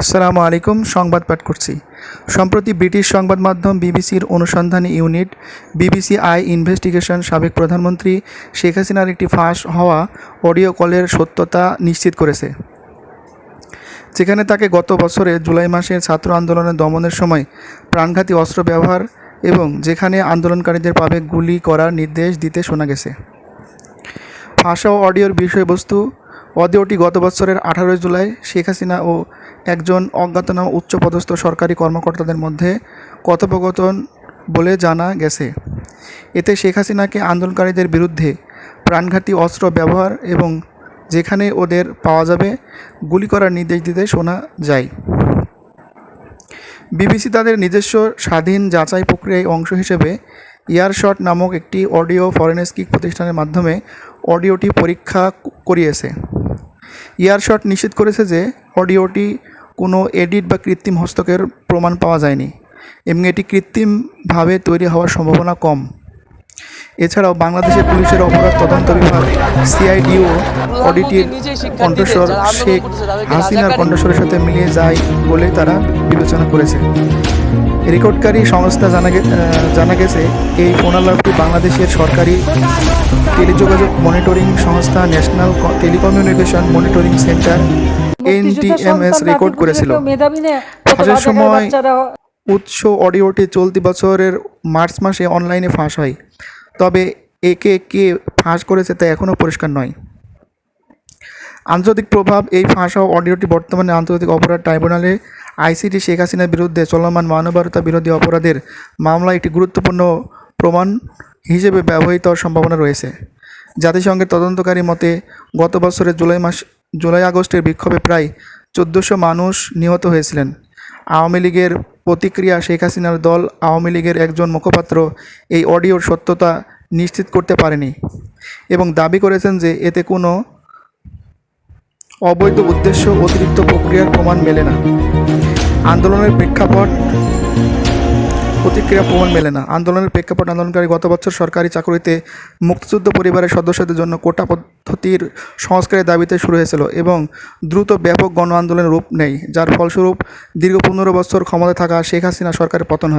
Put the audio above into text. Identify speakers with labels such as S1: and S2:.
S1: আসসালামু আলাইকুম, সংবাদ পাঠ করছি। সম্প্রতি ব্রিটিশ সংবাদ মাধ্যম বিবিসির অনুসন্ধানী ইউনিট, বিবিসি আই ইনভেস্টিগেশন সাবেক প্রধানমন্ত্রী শেখ হাসিনার একটি ফাঁস হওয়া অডিও কলের সত্যতা নিশ্চিত করেছে। যেখানে তাকে গত বছরে জুলাই মাসে ছাত্র আন্দোলনের দমনের সময় প্রাণঘাতী অস্ত্র ব্যবহার এবং যেখানে আন্দোলনকারীদের পাবে গুলি করার নির্দেশ দিতে শোনা গেছে। ও অডিওর বিষয়বস্তু অডিওটি গত বছরের আঠারোই জুলাই শেখ হাসিনা ও একজন অজ্ঞাতনামা উচ্চপদস্থ সরকারি কর্মকর্তাদের মধ্যে কথোপকথন বলে জানা গেছে। এতে শেখ হাসিনাকে আন্দোলনকারীদের বিরুদ্ধে প্রাণঘাতী অস্ত্র ব্যবহার এবং যেখানে ওদের পাওয়া যাবে গুলি করার নির্দেশ দিতে শোনা যায়। বিবিসি তাদের নিজস্ব স্বাধীন যাচাই প্রক্রিয়ায় অংশ হিসেবে ইয়ারশট নামক একটি অডিও ফরেনস্কিক প্রতিষ্ঠানের মাধ্যমে অডিওটি পরীক্ষা করিয়েছে। ইয়ারশট নিশ্চিত করেছে যে অডিওটি কোনো এডিট বা কৃত্রিম হস্তকের প্রমাণ পাওয়া যায়নি, এবং এটি কৃত্রিমভাবে তৈরি হওয়ার সম্ভাবনা কম। এছাড়াও বাংলাদেশের পুলিশের অপরাধ তদন্ত বিভাগ, সিআইডিও, অডিটির কণ্ঠস্বর শেখ হাসিনার কণ্ঠস্বরের সাথে মিলিয়ে যায় বলে তারা বিবেচনা করেছে। রেকর্ডকারী সংস্থা জানা জানা গেছে এই ফোনালাপটি বাংলাদেশের সরকারি টেলিযোগাযোগ মনিটরিং সংস্থা national telecommunication monitoring centre NTMS record করেছিল। ফাঁসের সময় উৎস অডিওটি চলতি বছরের মার্চ মাসে অনলাইনে ফাঁস হয়। তবে একে কে ফাঁস করেছে তা এখনও পরিষ্কার নয়। আন্তর্জাতিক প্রভাব এই ফাঁস হওয়া অডিওটি বর্তমানে আন্তর্জাতিক অপরাধ ট্রাইব্যুনালে আইসিটি শেখ হাসিনার বিরুদ্ধে চলমান মানবাধিকার বিরোধী অপরাধের মামলা একটি গুরুত্বপূর্ণ প্রমাণ হিসেবে ব্যবহৃত হওয়ার সম্ভাবনা রয়েছে। জাতিসংঘের তদন্তকারী মতে, গত বছরের জুলাই মাস, জুলাই আগস্টের বিক্ষোভে প্রায় চোদ্দোশো মানুষ নিহত হয়েছিলেন। আওয়ামী লীগের প্রতিক্রিয়া শেখ হাসিনার দল আওয়ামী লীগের একজন মুখপাত্র এই অডিওর সত্যতা নিশ্চিত করতে পারেনি এবং দাবি করেছেন যে এতে কোনো অবৈধ উদ্দেশ্য অতিরিক্ত প্রক্রিয়ার প্রমাণ মেলে না। আন্দোলনের প্রেক্ষাপট প্রতিক্রিয়া প্রমাণ মেলে না। আন্দোলনের প্রেক্ষাপট আন্দোলনকারী গত বছর সরকারি চাকরিতে মুক্তিযুদ্ধ পরিবারের সদস্যদের জন্য কোটা পদ্ধতির সংস্কারের দাবিতে শুরু হয়েছিল এবং দ্রুত ব্যাপক গণ আন্দোলনের রূপ নেয় যার ফলস্বরূপ দীর্ঘ পনেরো বছর ক্ষমতা থাকা শেখ হাসিনা সরকারের পতন হয়।